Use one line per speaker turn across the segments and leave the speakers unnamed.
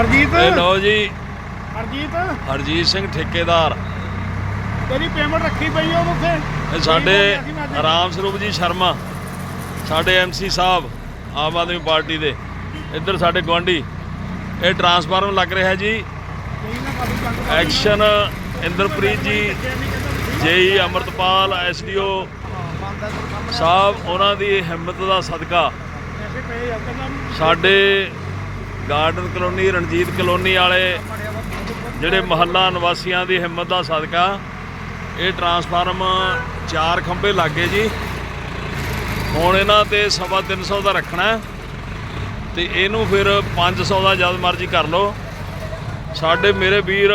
ਹਰਜੀਤ?
ਇਹ ਲਓ ਜੀ।
ਹਰਜੀਤ?
ਹਰਜੀਤ ਸਿੰਘ ਠੇਕੇਦਾਰ।
ਤੇਰੀ ਪੇਮੈਂਟ ਰੱਖੀ ਪਈ ਉਹ ਉੱਥੇ।
ਇਹ ਸਾਡੇ ਰਾਮ ਸਰੂਪ ਜੀ ਸ਼ਰਮਾ ਸਾਡੇ ਐਮਸੀ ਸਾਹਿਬ ਆਮ ਆਦਮੀ ਪਾਰਟੀ ਦੇ। ਇੱਧਰ ਸਾਡੇ ਗਵਾਂਢੀ ਇਹ ਟਰਾਂਸਫਾਰਮ ਲੱਗ ਰਿਹਾ ਜੀ। ਐਕਸ਼ਨ ਇੰਦਰਪ੍ਰੀਤ ਜੀ ਜੇਈ ਅਮਰਤਪਾਲ ਐਸਡੀਓ ਸਾਹਿਬ ਉਹਨਾਂ ਦੀ ਹਿੰਮਤ ਦਾ ਸਦਕਾ। ਸਾਡੇ ਗਾਰਡਨ ਕਲੋਨੀ ਰਣਜੀਤ ਕਲੋਨੀ ਵਾਲੇ ਜਿਹੜੇ ਮਹੱਲਾ ਨਿਵਾਸੀਆਂ ਦੀ ਹਿੰਮਤ ਦਾ ਸਦਕਾ, ਇਹ ਟਰਾਂਸਫਾਰਮ ਚਾਰ ਖੰਭੇ ਲੱਗੇ ਜੀ। ਹੁਣ ਇਹਨਾਂ ਤੇ ਸਵਾ ਤਿੰਨ ਸੌ ਦਾ ਰੱਖਣਾ ਹੈ ਤੇ ਇਹਨੂੰ ਫਿਰ 500 ਦਾ ਜਦ ਮਰਜ਼ੀ ਕਰ ਲਓ। ਸਾਡੇ ਮੇਰੇ ਵੀਰ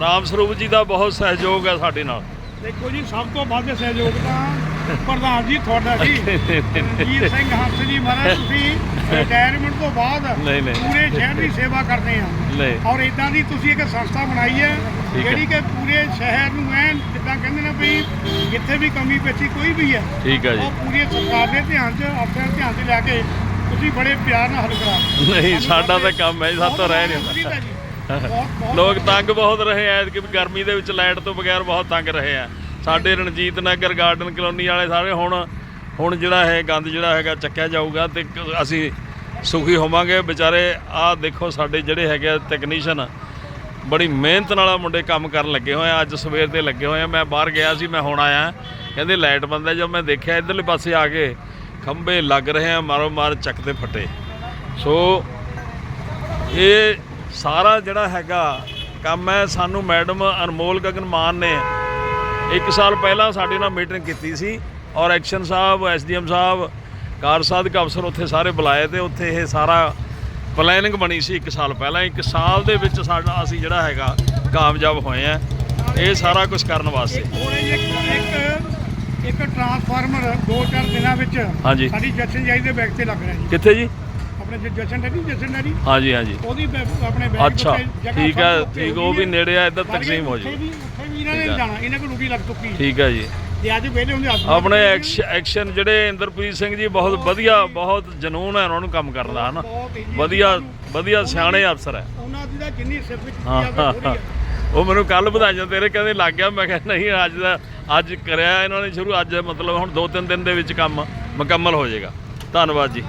ਰਾਮ ਸਰੂਪ ਜੀ ਦਾ ਬਹੁਤ ਸਹਿਯੋਗ ਹੈ ਸਾਡੇ ਨਾਲ।
ਦੇਖੋ ਜੀ ਸਭ ਤੋਂ ਵੱਧ ਸਹਿਯੋਗ ਤਾਂ ਪ੍ਰਧਾਨ ਜੀ ਤੁਹਾਡਾ ਜੀ। ਰਣਜੀਤ ਸਿੰਘ ਹੰਸ ਜੀ ਮਹਾਰਾਜ ਤੁਸੀਂ ਰਿਟਾਇਰਮੈਂਟ ਤੋਂ ਬਾਅਦ। ਪੂਰੇ ਸ਼ਹਿਰ ਦੀ ਸੇਵਾ ਕਰਦੇ ਆ। ਔਰ ਇਦਾਂ ਦੀ ਤੁਸੀਂ ਇੱਕ ਸੰਸਥਾ ਬਣਾਈ ਹੈ। ਜਿਹੜੀ ਕਿ ਪੂਰੇ ਸ਼ਹਿਰ ਨੂੰ ਐਨ ਜਿੱਦਾਂ ਕਹਿੰਦੇ ਨੇ ਵੀ ਜਿੱਥੇ ਵੀ ਕਮੀ ਪੇਚੀ ਕੋਈ ਵੀ ਹੈ
ਠੀਕ ਹੈ ਜੀ।
ਉਹ ਪੂਰੀ ਸਰਕਾਰ ਦੇ ਧਿਆਨ 'ਚ ਦੇ ਧਿਆਨ 'ਚ ਲੈ ਕੇ ਤੁਸੀਂ ਬੜੇ ਪਿਆਰ ਨਾਲ ਹੱਲ ਕਰਾ।
ਨਹੀਂ ਸਾਡਾ ਤਾਂ ਕੰਮ ਹੈ ਜੀ, ਸਾਡਾ ਤਾਂ ਰਹਿ ਨਹੀਂ ਹੁੰਦਾ। ਲੋਕ ਤੰਗ ਬਹੁਤ ਰਹੇ ਐ ਕਿ ਗਰਮੀ ਦੇ ਵਿੱਚ ਲਾਈਟ ਤੋਂ ਬਗੈਰ ਬਹੁਤ ਤੰਗ ਰਹੇ ਆ। ਸਾਡੇ ਰਣਜੀਤ ਨਗਰ, ਗਾਰਡਨ ਕਲੋਨੀ ਵਾਲੇ ਸਾਰੇ ਹੁਣ ਹੁਣ ਜਿਹੜਾ ਹੈ ਗੰਦ ਜਿਹੜਾ ਹੈਗਾ ਚੱਕਿਆ ਜਾਊਗਾ ਤੇ ਅਸੀਂ ਸੁਖੀ ਹੋਵਾਂਗੇ। ਵਿਚਾਰੇ, ਆਹ ਦੇਖੋ ਸਾਡੇ ਜਿਹੜੇ ਹੈਗੇ ਟੈਕਨੀਸ਼ੀਅਨ ਬੜੀ ਮਿਹਨਤ ਨਾਲ ਮੁੰਡੇ ਕੰਮ ਕਰਨ ਲੱਗੇ ਹੋਏ ਆ। ਅੱਜ ਸਵੇਰ ਦੇ ਲੱਗੇ ਹੋਏ ਆ। ਮੈਂ ਬਾਹਰ ਗਿਆ ਸੀ, ਮੈਂ ਹੁਣ ਆਇਆ। ਕਹਿੰਦੇ ਲਾਈਟ ਬੰਦ ਹੈ, ਜਦੋਂ ਮੈਂ ਦੇਖਿਆ ਇਧਰਲੇ ਪਾਸੇ ਆ ਕੇ ਖੰਭੇ ਲੱਗ ਰਹੇ ਆ ਮਾਰੋ ਮਾਰ ਚੱਕਦੇ ਫਟੇ। ਸੋ, ਇਹ ਸਾਰਾ ਜਿਹੜਾ ਹੈਗਾ ਕੰਮ ਹੈ ਸਾਨੂੰ ਮੈਡਮ ਅਨਮੋਲ ਗਗਨ ਮਾਨ ਨੇ ਇੱਕ ਸਾਲ ਪਹਿਲਾਂ ਸਾਡੇ ਨਾਲ ਮੀਟਿੰਗ ਕੀਤੀ ਸੀ ਔਰ ਐਕਸ਼ਨ ਸਾਹਿਬ ਐਸਡੀਐਮ ਸਾਹਿਬ ਕਾਰ ਸਾਧਕ ਅਫਸਰ ਉੱਥੇ ਸਾਰੇ ਬੁਲਾਏ ਤੇ ਉੱਥੇ ਇਹ ਸਾਰਾ ਪਲੈਨਿੰਗ ਬਣੀ ਸੀ ਇੱਕ ਸਾਲ ਪਹਿਲਾਂ। ਇੱਕ ਸਾਲ ਦੇ ਵਿੱਚ ਸਾਡਾ ਅਸੀਂ ਜਿਹੜਾ ਹੈਗਾ ਕਾਮਯਾਬ ਹੋਏ ਆ ਇਹ ਸਾਰਾ ਕੁਝ ਕਰਨ ਵਾਸਤੇ।
ਇੱਕ ਇੱਕ ਟਰਾਂਸਫਾਰਮਰ ਦੋ ਚਾਰ ਦਿਨਾਂ ਵਿੱਚ। ਸਾਡੀ ਜਸ਼ਨ ਜਾਈ ਦੇ ਬੈਗ ਤੇ ਲੱਗ ਰਿਹਾ ਜੀ।
ਕਿੱਥੇ ਜੀ?
ਆਪਣੇ ਜਸ਼ਨ ਡੈਡੀ ਜਸ਼ਨ ਡੈਡੀ
ਹਾਂਜੀ ਹਾਂਜੀ।
ਉਹਦੀ ਬੈ- ਆਪਣੇ ਬੈਗ
ਅੱਛਾ ਠੀਕ ਹੈ ਠੀਕ ਉਹ ਵੀ। ਨੇੜੇ ਆ ਇੱਧਰ ਤਕਸੀਮ ਹੋ ਜੀ
ਉੱਥੇ ਵੀ ਇਹਨਾਂ ਨੇ
ਠੀਕ ਆ।
ਜਾਣਾ ਇਹਨਾਂ ਕੋਲ ਡਿਊਟੀ ਲੱਗ ਚੁੱਕੀ
ਠੀਕ ਹੈ ਜੀ।
ਤੇ ਅੱਜ ਵੇਲੇ ਹੁੰਦੇ ਅੱਜ
ਆਪਣੇ ਐਕਸ਼- ਐਕਸ਼ਨ ਜਿਹੜੇ ਇੰਦਰਪ੍ਰੀਤ ਸਿੰਘ ਜੀ ਬਹੁਤ ਵਧੀਆ ਬਹੁਤ ਜਨੂਨ ਹੈ ਉਹਨਾਂ ਨੂੰ ਕੰਮ ਕਰਨ ਦਾ ਹਨਾ?
ਬਹੁਤ ਹੀ ਜੀ।
ਵਧੀਆ ਵਧੀਆ ਸਿਆਣੇ ਅਫਸਰ ਹੈ।
ਉਹਨਾਂ ਦੀ ਤਾਂ ਜਿੰਨੀ
ਹਾਂ ਹਾਂ।
ਹੈ
ਉਹ ਮੈਨੂੰ ਕੱਲ ਵਧਾਈਆਂ ਤੇਰੇ ਕਹਿੰਦੇ ਲੱਗ ਗਿਆ ਮੈਂ ਕਿਹਾ ਨਹੀਂ ਅੱਜ ਦਾ ਅੱਜ ਕਰਿਆ ਇਹਨਾਂ ਨੇ ਸ਼ੁਰੂ ਅੱਜ ਮਤਲਬ ਹੁਣ 2-3 ਦਿਨ ਦੇ ਵਿੱਚ ਕੰਮ ਮੁਕੰਮਲ ਹੋ ਜਾਏਗਾ। ਧੰਨਵਾਦ ਜੀ।